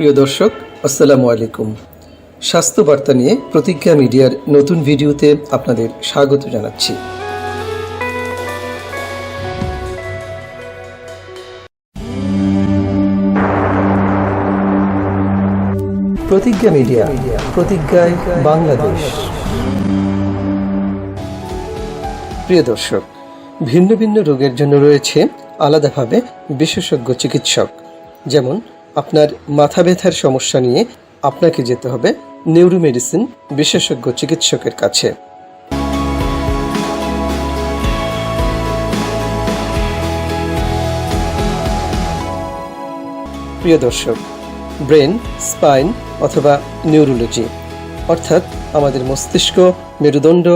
প্রিয় দর্শক, আসসালামু আলাইকুম। স্বাস্থ্য বার্তা নিয়ে প্রতিজ্ঞা মিডিয়ার নতুন ভিডিওতে আপনাদের স্বাগত জানাচ্ছি। প্রতিজ্ঞা মিডিয়া, প্রতিজ্ঞায় বাংলাদেশ। প্রিয় দর্শক, ভিন্ন ভিন্ন রোগের জন্য রয়েছে আলাদাভাবে বিশেষজ্ঞ চিকিৎসক, যেমন আপনার মাথা ব্যথার সমস্যা নিয়ে আপনাকে যেতে হবে নিউরোমেডিসিন বিশেষজ্ঞ চিকিৎসকের কাছে। প্রিয় দর্শক, ব্রেন, স্পাইন অথবা নিউরোলজি, অর্থাৎ আমাদের মস্তিষ্ক, মেরুদণ্ড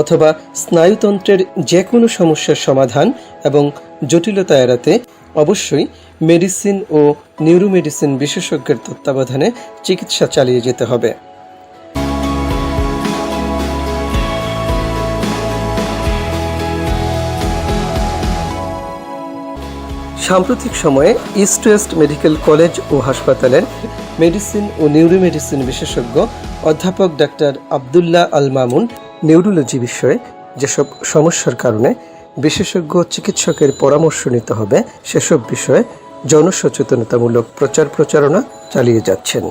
অথবা স্নায়ুতন্ত্রের যে কোনো সমস্যার সমাধান এবং জটিলতা এড়াতে অবশ্যই মেডিসিন ও নিউরোমেডিসিন বিশেষজ্ঞের তত্ত্বাবধানে চিকিৎসা চালিয়ে যেতে হবে। সাম্প্রতিক সময়ে ইস্ট ওয়েস্ট মেডিকেল কলেজ ও হাসপাতালের মেডিসিন ও নিউরোমেডিসিন বিশেষজ্ঞ অধ্যাপক ডাক্তার আবদুল্লাহ আল মামুন নিউরোলজি বিষয়ে যেসব সমস্যার কারণে বিশেষজ্ঞ চিকিৎসকের পরামর্শ নিতে হবে। সেসব বিষয়ে জনসচেতনতামূলক প্রচার প্রচারণা চালিয়ে যাচ্ছেন।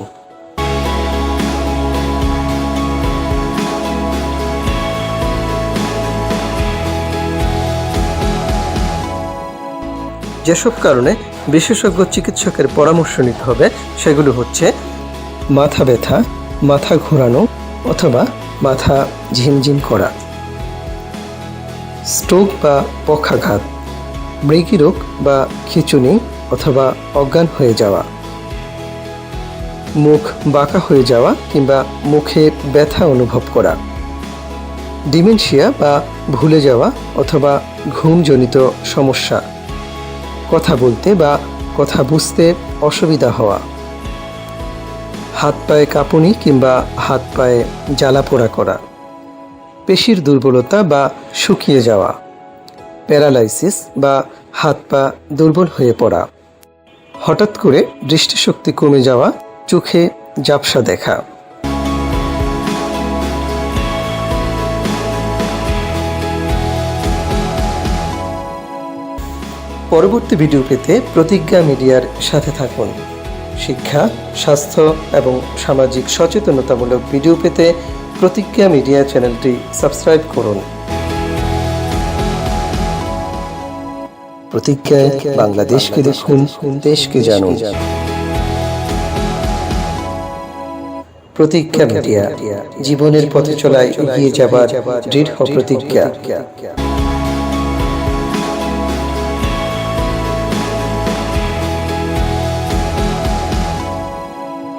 যেসব কারণে বিশেষজ্ঞ চিকিৎসকের পরামর্শ নিতে হবে, সেগুলো হচ্ছে মাথা ব্যথা, মাথা ঘোরানো অথবা মাথা ঝিমঝিম করা। স্ট্রোক বা পক্ষাঘাত মৃগী রোগ বা খিচুনি অথবা অজ্ঞান হয়ে যাওয়া, মুখ বাঁকা হয়ে যাওয়া কিংবা মুখে ব্যথা অনুভব করা, ডিমেনশিয়া বা ভুলে যাওয়া অথবা ঘুমজনিত সমস্যা, কথা বলতে বা কথা বুঝতে অসুবিধা হওয়া, হাত পায়ে কাঁপুনি কিংবা হাত পায়ে জ্বালা পোড়া করা। পেশির দুর্বলতা বা শুকিয়ে যাওয়া, প্যারালাইসিস বা হাত পা দুর্বল হয়ে পড়া। হঠাৎ করে দৃষ্টিশক্তি কমে যাওয়া, চোখে জাপসা দেখা। পরবর্তী ভিডিও পেতে প্রতিজ্ঞা মিডিয়ার সাথে থাকুন। শিক্ষা, স্বাস্থ্য এবং সামাজিক সচেতনতামূলক ভিডিও পেতে প্রতিজ্ঞা মিডিয়া চ্যানেলটি সাবস্ক্রাইব করুন। প্রতিজ্ঞায় বাংলাদেশকে দেখুন, দেশকে জানুন। প্রতিজ্ঞা মিডিয়া, জীবনের পথে চলায় এগিয়ে যাবার দৃঢ় প্রতিজ্ঞা